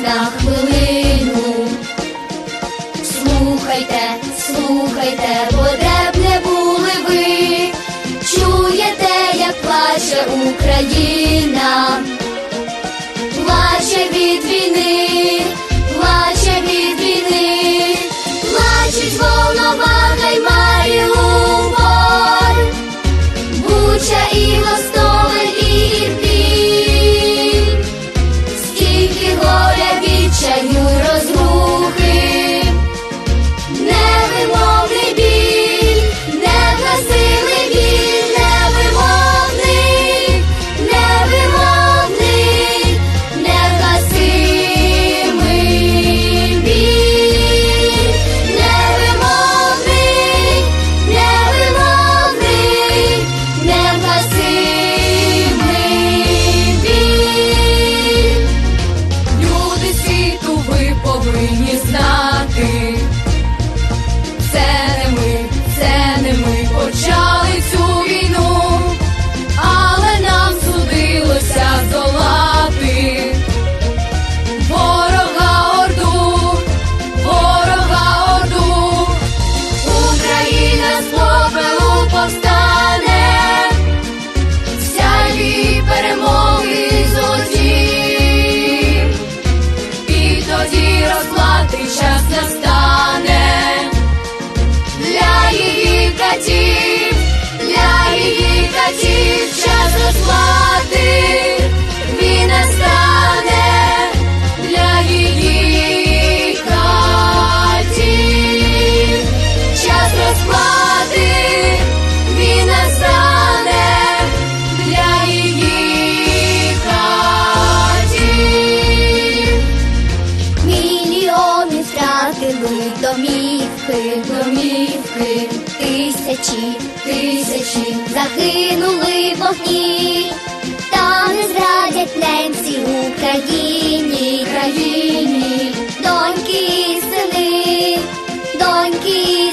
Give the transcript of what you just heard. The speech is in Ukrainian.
На хвилину, слухайте, слухайте, буде. слати, він не для її хаті. Час розплати, він не для її хаті. Мільйони домівки, домівки, тисячі, тисячі загинули вогні, та не зрадять ненці Україні, країні, доньки і сини, доньки.